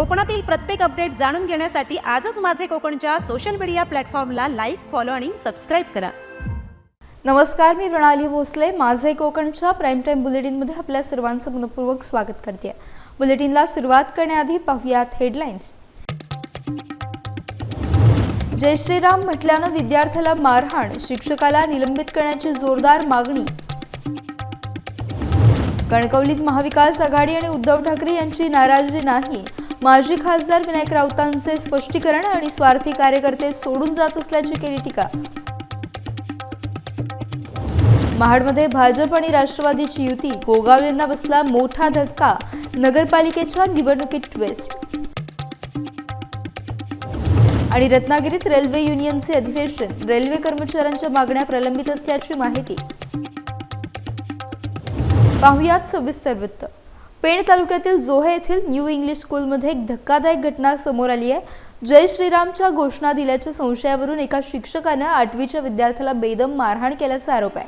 कोकणातील प्रत्येक अपडेट जाणून घेण्यासाठी आजच माझे कोकणच्या सोशल मीडिया प्लॅटफॉर्मला लाईक फॉलो आणि सबस्क्राईब करा. नमस्कार मी प्रणाली भोसले. माझे कोकणच्या प्राईम टाईम बुलेटिनमध्ये आपल्या सर्वांचं मनपूर्वक स्वागत करते. बुलेटिनला सुरुवात करण्याआधी पाहूयात हेडलाईन्स जय श्रीराम म्हटल्यानं विद्यार्थ्याला मारहाण शिक्षकाला निलंबित करण्याची जोरदार मागणी. कणकवलीत महाविकास आघाडी आणि उद्धव ठाकरे यांची नाराजी नाही. माजी खासदार विनायक राऊतांचे स्पष्टीकरण आणि स्वार्थी कार्यकर्ते सोडून जात असल्याची केली टीका. महाडमध्ये भाजप आणि राष्ट्रवादीची युती गोगावलेंना बसला मोठा धक्का नगरपालिकेच्या निवडणुकीत ट्विस्ट आणि रत्नागिरीत रेल्वे युनियनचे अधिवेशन रेल्वे कर्मचाऱ्यांच्या मागण्या प्रलंबित असल्याची माहिती. पाहुयात सविस्तर वृत्त. पेण तालुक्यातील जोहे येथील न्यू इंग्लिश स्कूलमध्ये एक धक्कादायक घटना समोर आली आहे. जय श्रीरामच्या घोषणा दिल्याच्या संशयावरून एका शिक्षकानं आठवीच्या विद्यार्थ्याला बेदम मारहाण केल्याचा आरोप आहे.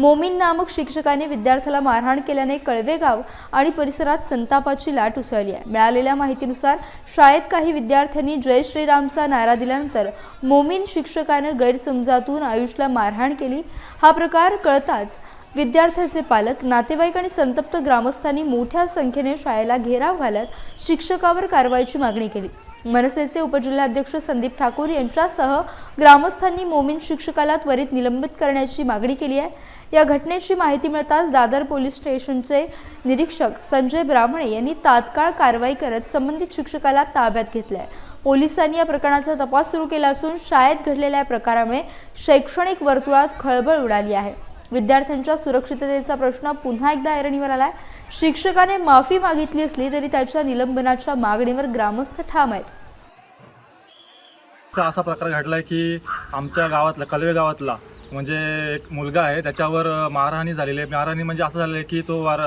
मोमीन नामक शिक्षकाने विद्यार्थ्याला मारहाण केल्याने कळवे गाव आणि परिसरात संतापाची लाट उसळली आहे. मिळालेल्या माहितीनुसार शाळेत काही विद्यार्थ्यांनी जय श्रीरामचा नारा दिल्यानंतर मोमीन शिक्षकानं गैरसमजातून आयुषला मारहाण केली. हा प्रकार कळताच विद्यार्थ्याचे पालक नातेवाईक आणि संतप्त ग्रामस्थांनी मोठ्या संख्येने शाळेला घेराव घालत शिक्षकावर कारवाईची मागणी केली. मनसेचे उपजिल्हाध्यक्ष संदीप ठाकूर यांच्यासह ग्रामस्थांनी मोमीन शिक्षकाला त्वरित निलंबित करण्याची मागणी केली आहे. या घटनेची माहिती मिळताच दादर पोलीस स्टेशनचे निरीक्षक संजय ब्राह्मणे यांनी तात्काळ कारवाई करत संबंधित शिक्षकाला ताब्यात घेतले आहे पोलिसांनी या प्रकरणाचा तपास सुरू केला असून शाळेत घडलेल्या या प्रकारामुळे शैक्षणिक वर्तुळात खळबळ उडाली आहे. विद्यार्थ्यांच्या सुरक्षिततेचा प्रश्न पुन्हा एकदा ऐरणीवर आलाय. शिक्षकाने माफी मागितली असली तरी त्याच्या निलंबनाच्या मागणीवर ग्रामस्थ ठाम आहेत. तर असा प्रकार घडला आहे की आमच्या गावातला कलवे गावातला म्हणजे एक मुलगा आहे त्याच्यावर मारहाणी झालेली आहे. मारहाणी म्हणजे असं झालं आहे की तो वार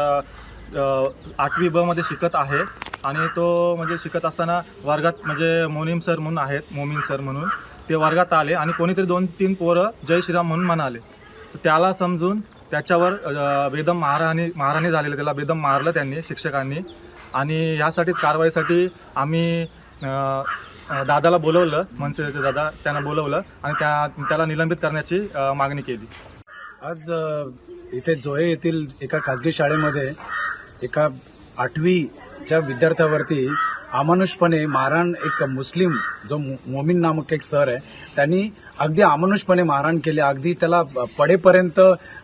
आठवी ब मध्ये शिकत आहे आणि तो म्हणजे शिकत असताना वर्गात म्हणजे मोनीम सर म्हणून आहेत मोमीन सर म्हणून. ते वर्गात आले आणि कोणीतरी दोन तीन पोरं जय श्रीराम म्हणून म्हणाले. त्याला समजून त्याच्यावर बेदम मारहाणी मारहाणी झालेलं त्याला बेदम मारलं त्यांनी शिक्षकांनी. आणि ह्यासाठीच कारवाईसाठी आम्ही दादाला बोलवलं मनसेचे दादा त्यांना बोलवलं आणि त्या त्याला निलंबित करण्याची मागणी केली. आज इथे जोहे येथील एका खाजगी शाळेमध्ये एका आठवीच्या विद्यार्थ्यावरती अमानुषपणे मारहाण एक मुस्लिम जो मो- मोमीन नामक एक सर आहे त्यांनी अगदी अमानुषपणे मारहाण केली. अगदी त्याला पडेपर्यंत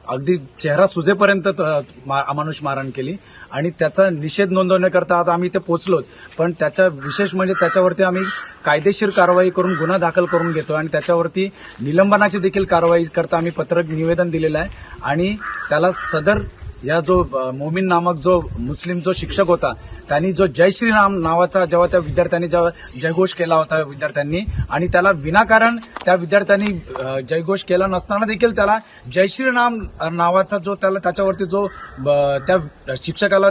अगदी चेहरा सुजेपर्यंत त- मा- अमानुष मारहाण केली. आणि त्याचा निषेध नोंदवण्याकरता आता आम्ही इथे पोहोचलोच. पण त्याच्या विशेष म्हणजे त्याच्यावरती आम्ही कायदेशीर कारवाई करून गुन्हा दाखल करून घेतो आणि त्याच्यावरती निलंबनाची देखील कारवाई करता आम्ही पत्रक निवेदन दिलेलं आहे. आणि त्याला सदर या जो मोमीन नामक जो मुस्लिम जो शिक्षक होता त्यांनी जो जय श्रीराम नावाचा जेव्हा त्या विद्यार्थ्यांनी जेव्हा जयघोष केला होता विद्यार्थ्यांनी आणि त्याला विनाकारण त्या विद्यार्थ्यांनी जयघोष केला नसताना देखील त्याला जय श्रीराम नावाचा जो त्याला त्याच्यावरती जो ब, त्या शिक्षकाला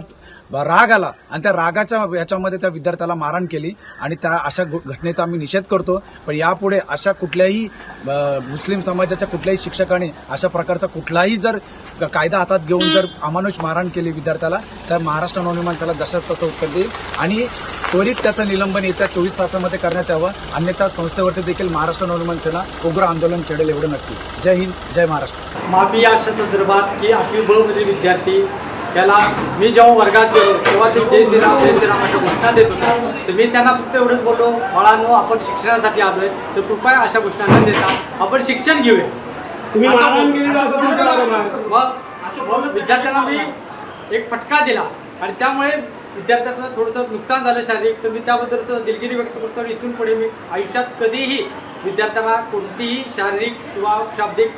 राग आला. आणि त्या रागाच्या याच्यामध्ये त्या विद्यार्थ्याला मारहाण केली आणि त्या अशा घटनेचा आम्ही निषेध करतो. पण यापुढे अशा कुठल्याही मुस्लिम समाजाच्या कुठल्याही शिक्षकाने अशा प्रकारचा कुठलाही जर कायदा हातात घेऊन जर अमानुष मारहाण केली विद्यार्थ्याला तर महाराष्ट्र नवनिर्माण त्याला जशाच तसं उत्तर देईल. आणि त्वरित त्याचं निलंबन येत्या चोवीस तासामध्ये करण्यात यावं. अन्यथा संस्थेवरती देखील महाराष्ट्र नवनिर्माण सेना उग्र आंदोलन छेडेल एवढं नक्की. जय हिंद जय महाराष्ट्र. माफी अशा संदर्भात की आठवी ब मधील विद्यार्थी त्याला मी जेव्हा वर्गात गेलो तेव्हा ते जय श्रीराम जय श्रीराम अशा घोषणा देत होते. तर मी त्यांना फक्त एवढंच बोललो बाळांनो आपण शिक्षणासाठी आलोय तर कृपया अशा घोषणा न देता आपण शिक्षण घेऊया. तुम्ही. मग असं बोलून विद्यार्थ्यांना मी एक फटका दिला. आणि त्यामुळे विद्यार्थ्यांना थोडंसं नुकसान झालं शारीरिक. तर मी त्याबद्दल दिलगिरी व्यक्त करतो आणि इथून पुढे मी आयुष्यात कधीही विद्यार्थ्यांना कोणतीही शारीरिक किंवा शाब्दिक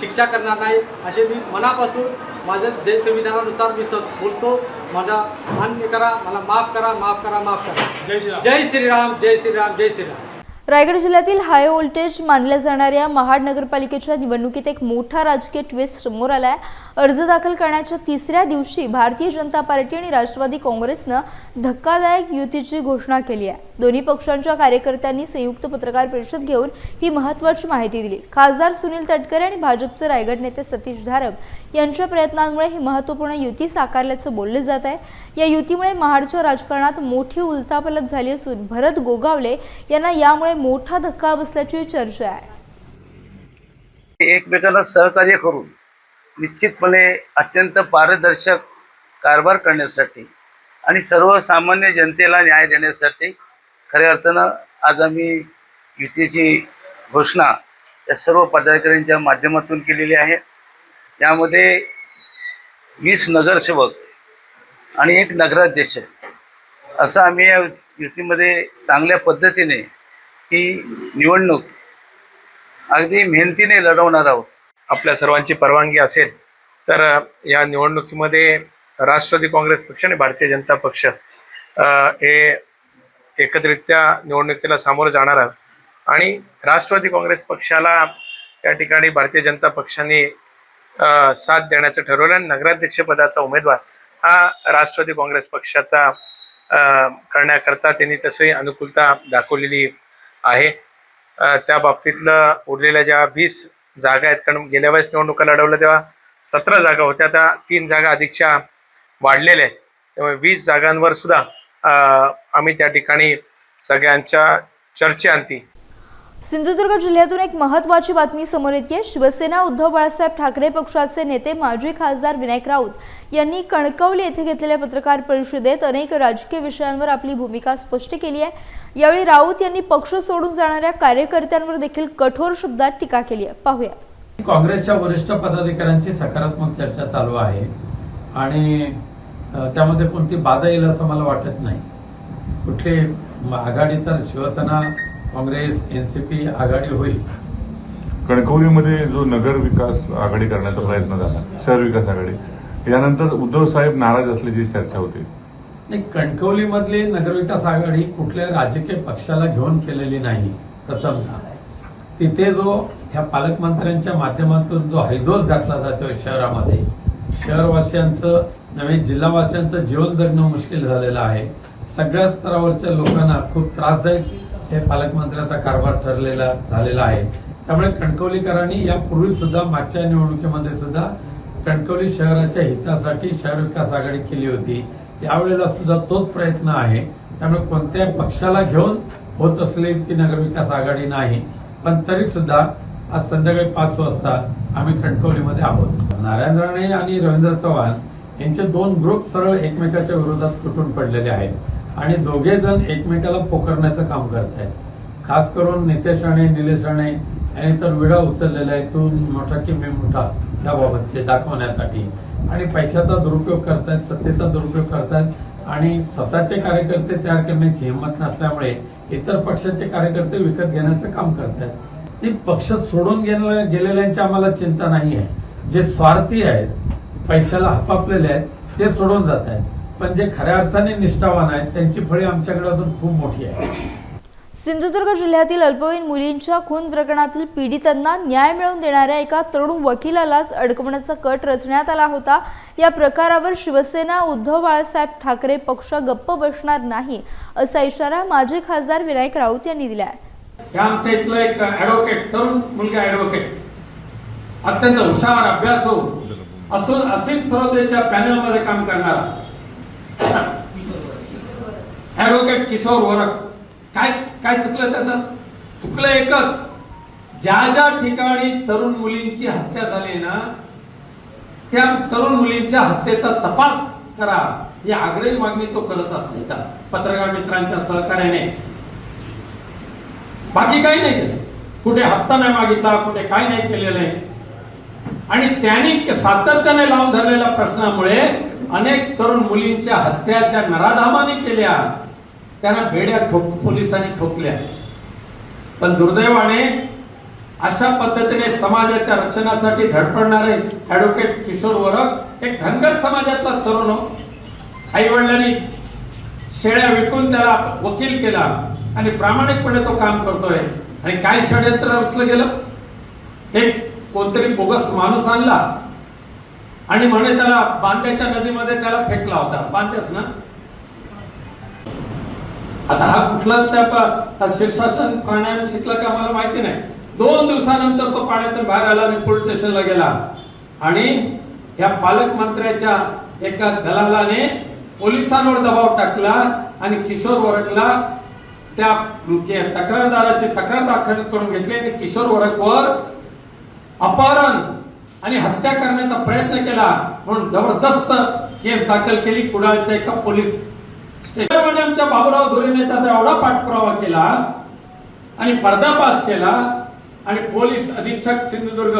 शिक्षा करणार नाही असे मी मनापासून माझं जे संविधानानुसार मी स बोलतो माझा मान्य करा मला माफ करा माफ करा माफ करा. जय श्रीराम. जय श्रीराम जय श्रीराम जय श्रीराम. रायगड जिल्ह्यातील हाय व्होल्टेज मानल्या जाणाऱ्या महाड नगरपालिकेच्या निवडणुकीत एक मोठा राजकीय ट्विस्ट समोर आलाय. अर्ज दाखल करण्याच्या तिसऱ्या दिवशी भारतीय जनता पार्टी आणि राष्ट्रवादी काँग्रेसनं धक्कादायक युतीची घोषणा केली आहे. दोन्ही पक्षांच्या कार्यकर्त्यांनी संयुक्त पत्रकार परिषद घेऊन ही महत्त्वाची माहिती दिली. खासदार सुनील तटकरे आणि भाजपचे रायगड नेते सतीश धारक यांच्या प्रयत्नांमुळे ही महत्त्वपूर्ण युती साकारल्याचं बोलले जात आहे. या युतीमुळे महाडच्या राजकारणात मोठी उलथापालथ झाली असून भरत गोगावले यांना यामुळे मोठा धक्का बसल्याची चर्चा आहे. एकमेकांना सहकार्य करून निश्चितपणे अत्यंत पारदर्शक कारभार करण्यासाठी आणि सर्वसामान्य जनतेला न्याय देण्यासाठी खऱ्या अर्थानं आज आम्ही युतीची घोषणा या सर्व पदाधिकाऱ्यांच्या माध्यमातून केलेली आहे. यामध्ये वीस नगरसेवक आणि एक नगराध्यक्ष असं आम्ही या युतीमध्ये चांगल्या पद्धतीने ही निवडणूक अगदी मेहनतीने लढवणार आहोत. आपल्या सर्वांची परवानगी असेल तर या निवडणुकीमध्ये राष्ट्रवादी काँग्रेस पक्ष आणि भारतीय जनता पक्ष हे एकत्रित्या निवडणुकीला सामोरं जाणार आहोत. आणि राष्ट्रवादी काँग्रेस पक्षाला या ठिकाणी भारतीय जनता पक्षाने साथ देण्याचं ठरवलं आणि नगराध्यक्षपदाचा उमेदवार हा राष्ट्रवादी काँग्रेस पक्षाचा करण्याकरता त्यांनी तशी अनुकूलता दाखवलेली आहे. त्या बाबतीतलं उरलेल्या ज्या वीस जागा आहेत. कारण गेल्या वेळेस निवडणुका लढवल्या तेव्हा सतरा जागा होत्या. त्या तीन जागा अधिकच्या वाढलेल्या आहेत. त्यामुळे वीस जागांवर सुद्धा आम्ही त्या ठिकाणी सगळ्यांच्या चर्चेअंती सिंधुदुर्ग जिल्ह्यातून एक महत्त्वाची बातमी समोर येते शिवसेना उद्धव बाळासाहेब ठाकरे पक्षाचे नेते माजी खासदार विनायक राऊत यांनी कणकवली येथे घेतलेल्या पत्रकार परिषदेत अनेक राजकीय विषयांवर आपली भूमिका स्पष्ट केली आहे. यावेळी राऊत यांनी पक्ष सोडून जाणाऱ्या कार्यकर्त्यांवर देखील कठोर शब्दात टीका केली आहे. पाहूयात. काँग्रेसच्या वरिष्ठ पदाधिकाऱ्यांची सकारात्मक चर्चा चालू आहे आणि त्यामध्ये कोणती बाधा येईल असं मला वाटत नाही. कुठली आघाडी तर शिवसेना काँग्रेस एनसीपी आघाडी होईल. कणकवलीमध्ये जो नगर विकास आघाडी करण्याचा प्रयत्न झाला शहर विकास आघाडी यानंतर उद्धव साहेब नाराज असल्याची चर्चा होती. नाही कणकवलीमधली नगरविकास आघाडी कुठल्या राजकीय पक्षाला घेऊन केलेली नाही प्रथमतः तिथे जो ह्या पालकमंत्र्यांच्या माध्यमातून जो हैदोस घातला जातो शहरामध्ये शहरवासियांचं नव्हे जिल्हावासियांचं जीवन जगणं मुश्किल झालेलं आहे. सगळ्या स्तरावरच्या लोकांना खूप त्रासदायक हे पालकमंत्र्याचा कारभार ठरलेला झालेला आहे. त्यामुळे कणकवलीकरांनी यापूर्वी सुद्धा मागच्या निवडणुकीमध्ये सुद्धा कणकवली शहराच्या हितासाठी शहर विकास आघाडी केली होती. यावेळेला सुद्धा तोच प्रयत्न आहे. त्यामुळे कोणत्याही पक्षाला घेऊन होत असलेली ती नगरविकास आघाडी नाही. पण तरी सुद्धा आज संध्याकाळी पाच वाजता आम्ही कणकवलीमध्ये आहोत. नारायण राणे आणि रवींद्र चव्हाण यांचे दोन ग्रुप सरळ एकमेकाच्या विरोधात तुटून पडलेले आहेत. आणि दोघे जण एकमेकाला पोखरण्याचं काम करत आहेत खास करून नितेश राणे निलेश राणे यांनी तर विडा उचललेला आहे. तू मोठा की मी मोठा याबाबतचे दाखवण्यासाठी. आणि पैशाचा दुरुपयोग करतायत सत्तेचा दुरुपयोग करतायत. आणि स्वतःचे कार्यकर्ते तयार करण्याची हिंमत नसल्यामुळे इतर पक्षाचे कार्यकर्ते विकत घेण्याचं काम करतायत. आणि पक्ष सोडून गेलेल्यांची आम्हाला चिंता नाही आहे. जे स्वार्थी आहेत पैशाला हपापलेले आहेत ते सोडून जात आहेत पण जे खऱ्या अर्थाने निष्ठावान आहेत त्यांची फळी आमच्याकडे अजून खूप मोठी आहे. सिंधुदुर्ग जिल्ह्यातील अल्पवयीन मुलींच्या खून प्रकरणातील पीडितांना न्याय मिळवून देणाऱ्या एका तरुण वकिलालाच अडकवण्याचा कट रचण्यात आला होता. या प्रकारावर शिवसेना उद्धव बाळासाहेब ठाकरे पक्ष गप्प बसणार नाही असा इशारा माजी खासदार विनायक राऊत यांनी दिला आहे आमच्या इथलं एक ऍडव्होकेट तरुण मुलगा ऍडव्होकेट अत्यंत हुशार अभ्यासू असून असीम सरोदेच्या पॅनलमध्ये काम करणारा. ऍडव्होकेट किशोर वरक. काय काय चुकलं त्याचं? चुकलं एकच. ज्या ज्या ठिकाणी तरुण मुलींची हत्या झाली ना त्या तरुण मुलींच्या हत्येचा तपास करा. ही आग्रही मागणी तो करत असायचा पत्रकार मित्रांच्या सहकार्याने. बाकी काही नाही केलं. कुठे हप्ता नाही मागितला कुठे काय नाही केलेलं आहे. आणि त्यांनी सातत्याने लावून धरलेल्या प्रश्नामुळे अनेक तरुण मुलींच्या हत्याच्या नराधामाने केल्या. त्यांना बेड्या ठोक पोलिसांनी ठोकल्या. पण दुर्दैवाने अशा पद्धतीने समाजाच्या रक्षणासाठी धडपडणारे ऍडव्होकेट किशोर वरक एक धनगर समाजातला तरुण हो. आई वडिलांनी शेळ्या विकून त्याला वकील केला आणि प्रामाणिकपणे तो काम करतोय. आणि काय षडयंत्र रचलं गेलं? एक कोणतरी बोगस माणूस आणला. आणि म्हणे त्याला बांद्याच्या नदीमध्ये त्याला फेकला होता. बांद्याच ना? आता हा कुठला त्या शीर्षासन प्राणायाम शिकला का मला माहिती नाही. दोन दिवसानंतर तो पाण्यातून बाहेर आला आणि पोलीस स्टेशनला गेला. आणि या पालकमंत्र्याच्या एका दलालाने पोलिसांवर दबाव टाकला आणि किशोर वरकला त्या म्हणजे तक्रारदाराची तक्रार दाखल करून घेतली आणि किशोर वरकवर अपहरण आणि हत्या करण्याचा प्रयत्न केला म्हणून जबरदस्त केस दाखल केली. कुडाळच्या एका पोलीस स्टेशन आमच्या बाबुराव धुरेने त्याचा एवढा पाठपुरावा केला आणि पर्दापाश केला. आणि पोलीस अधीक्षक सिंधुदुर्ग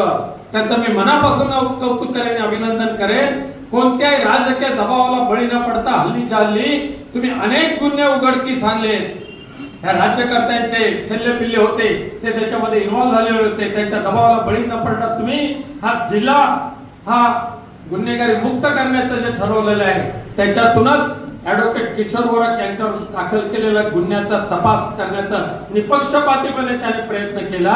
त्यांचं मी मनापासून कौतुक करेन अभिनंदन करेन. कोणत्याही राजकीय दबावाला बळी न पडता हल्लीच्या हल्ली तुम्ही अनेक गुन्हे उघडकीस आणले. ह्या राज्यकर्त्यांचे छल्ले पिल्ले होते ते त्याच्यामध्ये इन्व्हॉल्व्ह झालेले होते त्याच्या दबावाला बळी न पडता तुम्ही हा जिल्हा हा गुन्हेगारी मुक्त करण्याचं जे ठरवलेलं आहे त्याच्यातूनच ऍडव्होकेट किशोर गोरख यांच्यावर दाखल केलेल्या गुन्ह्याचा तपास करण्याचा निपक्षपातीपणे त्याने प्रयत्न केला.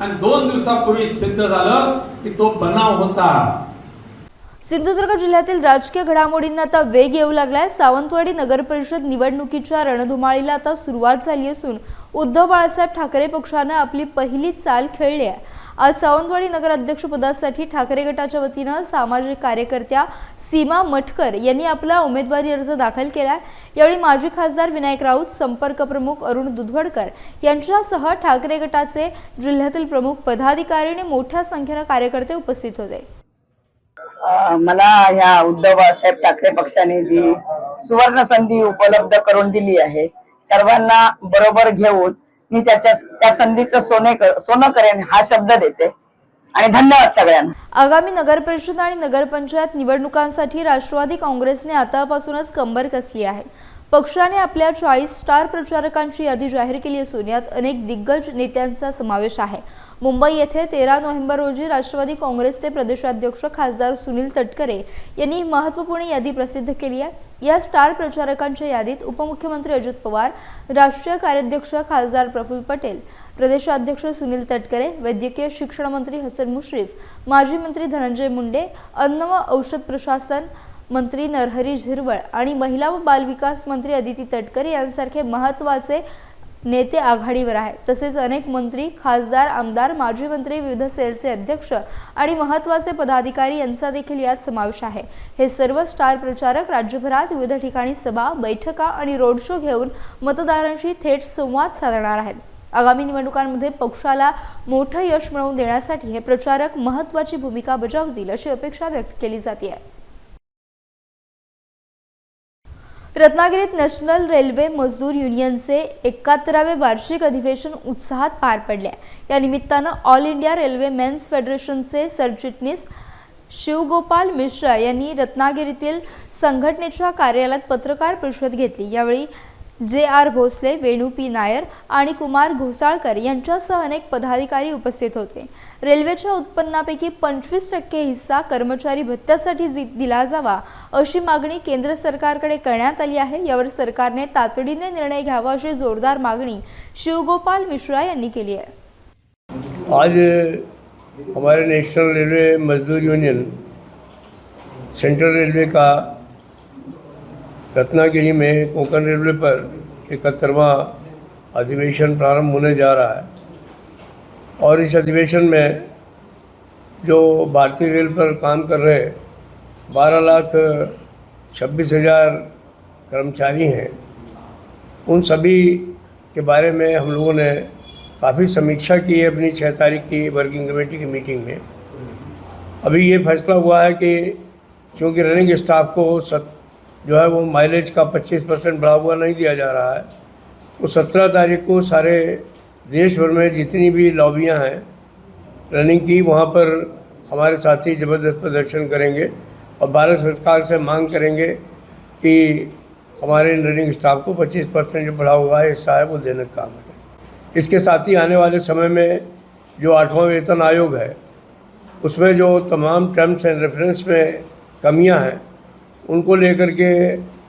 आणि दोन दिवसापूर्वी सिद्ध झालं की तो बनाव होता. सिंधुदुर्ग जिल्ह्यातील राजकीय घडामोडींना आता वेग येऊ लागलाय. सावंतवाडी नगर परिषद निवडणुकीच्या रणधुमाळीला आता सुरुवात झाली असून उद्धव बाळासाहेब ठाकरे पक्षानं आपली पहिली चाल खेळली आहे. आज सावंतवाडी नगर अध्यक्षपदासाठी ठाकरे गटाच्या वतीनं सामाजिक कार्यकर्त्या सीमा मटकर यांनी आपला उमेदवारी अर्ज दाखल केलाय. यावेळी माजी खासदार विनायक राऊत संपर्क प्रमुख अरुण दुधवडकर यांच्यासह ठाकरे गटाचे जिल्ह्यातील प्रमुख पदाधिकारी आणि मोठ्या संख्येनं कार्यकर्ते उपस्थित होते. मला ह्या उद्धव बाळासाहेब ठाकरे पक्षाने जी सुवर्ण संधी उपलब्ध करून दिली आहे सर्वांना बरोबर घेऊन मी त्याच्या त्या संधीचं सोने कर, सोनं करेन हा शब्द देते. आणि धन्यवाद सगळ्यांना. आगामी नगर परिषद आणि नगरपंचायत निवडणुकांसाठी राष्ट्रवादी काँग्रेसने आतापासूनच कंबर कसली आहे. पक्षाने आपल्या चाळीस स्टार प्रचारकांची यादी जाहीर केली असून यात अनेक दिग्गज नेत्यांचा समावेश आहे. मुंबई येथे तेरा नोव्हेंबर रोजी राष्ट्रवादी काँग्रेसचे प्रदेशाध्यक्ष खासदार सुनील तटकरे यांनी महत्त्वपूर्ण यादी प्रसिद्ध केली आहे. या स्टार प्रचारकांच्या यादीत उपमुख्यमंत्री अजित पवार राष्ट्रीय कार्याध्यक्ष खासदार प्रफुल्ल पटेल प्रदेशाध्यक्ष सुनील तटकरे वैद्यकीय शिक्षण मंत्री हसन मुश्रीफ माजी मंत्री धनंजय मुंडे अन्न व औषध प्रशासन मंत्री नरहरी झिरवळ आणि महिला व बालविकास मंत्री अदिती तटकरे यांसारखे महत्त्वाचे नेते आघाडीवर आहेत. तसेच अनेक मंत्री खासदार आमदार माजी मंत्री विविध सेलचे अध्यक्ष आणि महत्त्वाचे पदाधिकारी यांचा देखील यात समावेश आहे. हे सर्व स्टार प्रचारक राज्यभरात विविध ठिकाणी सभा बैठका आणि रोड शो घेऊन मतदारांशी थेट संवाद साधणार आहेत. आगामी निवडणुकांमध्ये पक्षाला मोठं यश मिळवून देण्यासाठी हे प्रचारक महत्त्वाची भूमिका बजावतील अशी अपेक्षा व्यक्त केली जाते रत्नागिरीत नॅशनल रेल्वे मजदूर युनियनचे एकाहत्तरावे वार्षिक अधिवेशन उत्साहात पार पडले. या निमित्तानं ऑल इंडिया रेल्वे मेन्स फेडरेशनचे सरचिटणीस शिवगोपाल मिश्रा यांनी रत्नागिरीतील संघटनेच्या कार्यालयात पत्रकार परिषद घेतली. यावेळी J R Bhosale Venu P Nair आणि कुमार घोसाळकर यांच्यासह अनेक पदाधिकारी उपस्थित होते. रेल्वेच्या उत्पन्नापैकी पंचवीस टक्के हिस्सा कर्मचारी भत्त्यासाठी दिला जावा अशी मागणी केंद्र सरकारकडे करण्यात आली आहे. यावर सरकारने तातडीने निर्णय घ्यावा अशी जोरदार मागणी शिवगोपाल मिश्रा यांनी केली आहे. आज हमारे national railway Mazdoor union central railway का रत्नागिरी में कोंकण रेलवे पर इकहत्तरवा अधिवेशन प्रारंभ होने जा रहा है। और इस अधिवेशन में जो भारतीय रेल पर काम कर रहे बारह लाख छब्बीस हज़ार कर्मचारी हैं, उन सभी के बारे में हम लोगों ने काफ़ी समीक्षा की है अपनी छः तारीख की वर्किंग कमेटी की मीटिंग में। अभी ये फैसला हुआ है कि चूँकि रनिंग स्टाफ को सत जो है वो माइलेज का 25 परसेंट बढ़ा हुआ नहीं दिया जा रहा है। तो सत्रह तारीख को सारे देश भर में जितनी भी लॉबियाँ हैं रनिंग की, वहाँ पर हमारे साथी ज़बरदस्त प्रदर्शन करेंगे और भारत सरकार से मांग करेंगे कि हमारे इन रनिंग स्टाफ को 25 परसेंट जो बढ़ा हुआ है हिस्सा है वो देने का काम करें। इसके साथ ही आने वाले समय में जो आठवां वेतन आयोग है, उसमें जो तमाम टर्म्स एंड रेफरेंस में कमियाँ हैं उनको लेकर के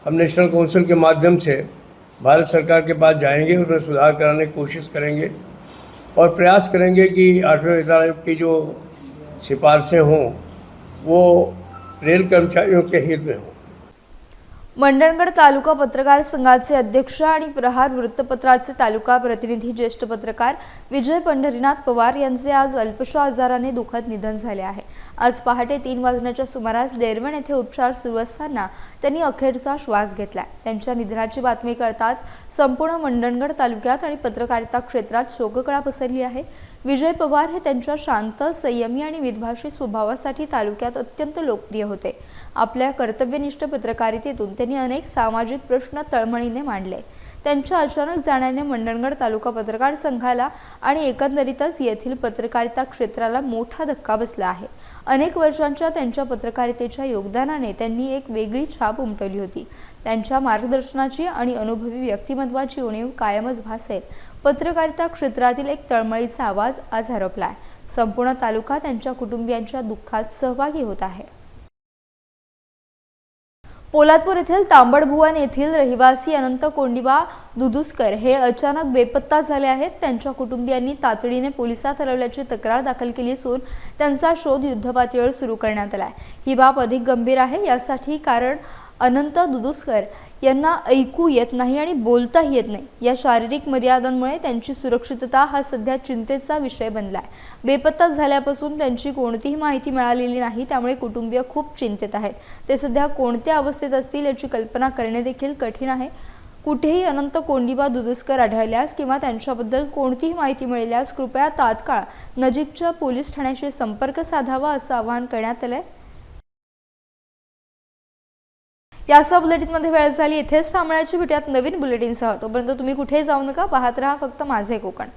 हम नेशनल काउंसिल के माध्यम से भारत सरकार के पास जाएँगे, उसमें सुधार कराने की कोशिश करेंगे और प्रयास करेंगे कि आठवें वेतन आयोग की जो सिफारिशें हों, वो रेल कर्मचारियों के हित में हों। मंडणगड तालुका पत्रकार संघाचे अध्यक्ष आणि प्रहार वृत्तपत्राचे तालुका प्रतिनिधी ज्येष्ठ पत्रकार विजय पंढरीनाथ पवार यांचे आज अल्पशा आजाराने दुःखद निधन झाले आहे. आज पहाटे तीन वाजण्याच्या सुमारास डेरवण येथे उपचार सुरू असताना त्यांनी अखेरचा श्वास घेतला त्यांच्या निधनाची बातमी कळताच संपूर्ण मंडणगड तालुक्यात आणि पत्रकारिता क्षेत्रात शोककळा पसरली आहे. विजय पवार हे त्यांच्या शांत संयमी आणि विद्भाषी स्वभावासाठी तालुक्यात अत्यंत लोकप्रिय होते. आपल्या कर्तव्यनिष्ठ पत्रकारितेतून त्यांनी अनेक सामाजिक प्रश्न तळमळीने मांडले. त्यांच्या अचानक जाण्याने मंडणगड तालुका पत्रकार संघाला आणि एकंदरीतच येथील पत्रकारिता क्षेत्राला मोठा धक्का बसला आहे. अनेक वर्षांच्या त्यांच्या पत्रकारितेच्या योगदानाने त्यांनी एक वेगळी छाप उमटवली होती. त्यांच्या मार्गदर्शनाची आणि अनुभवी व्यक्तिमत्वाची उणीव कायमच भासेल पत्रकारिता क्षेत्रातील एक तळमळीचा आवाज आज हरपलाय. संपूर्ण तालुका त्यांच्या कुटुंबियांच्या दुःखात सहभागी होत आहे. पोलादपूर येथील तांबडभुवन येथील रहिवासी अनंत कोंडिबा दुदुस्कर हे अचानक बेपत्ता झाले आहेत. त्यांच्या कुटुंबियांनी तातडीने पोलिसात हलवल्याची तक्रार दाखल केली असून त्यांचा शोध युद्धपातळीवर सुरू करण्यात आला आहे ही बाब अधिक गंभीर आहे यासाठी कारण अनंत दुदुस्कर यांना ऐकू येत नाही आणि बोलताही येत नाही. या शारीरिक मर्यादांमुळे त्यांची सुरक्षितता हा सध्या चिंतेचा विषय बनला आहे बेपत्ता झाल्यापासून त्यांची कोणतीही माहिती मिळालेली नाही त्यामुळे कुटुंबीय खूप चिंतेत आहेत. ते सध्या कोणत्या अवस्थेत असतील याची कल्पना करणे देखील कठीण आहे. कुठेही अनंत कोंडीबा दुदुस्कर आढळल्यास किंवा त्यांच्याबद्दल कोणतीही माहिती मिळाल्यास कृपया तात्काळ नजीकच्या पोलीस ठाण्याशी संपर्क साधावा असं आवाहन करण्यात आलं आहे यासह बुलेटिनमध्ये वेळ झाली. इथेच थांबण्याची भेटूयात नवीन बुलेटिनसह. तोपर्यंत तुम्ही कुठेही जाऊ नका. पाहत राहा फक्त माझे कोकण.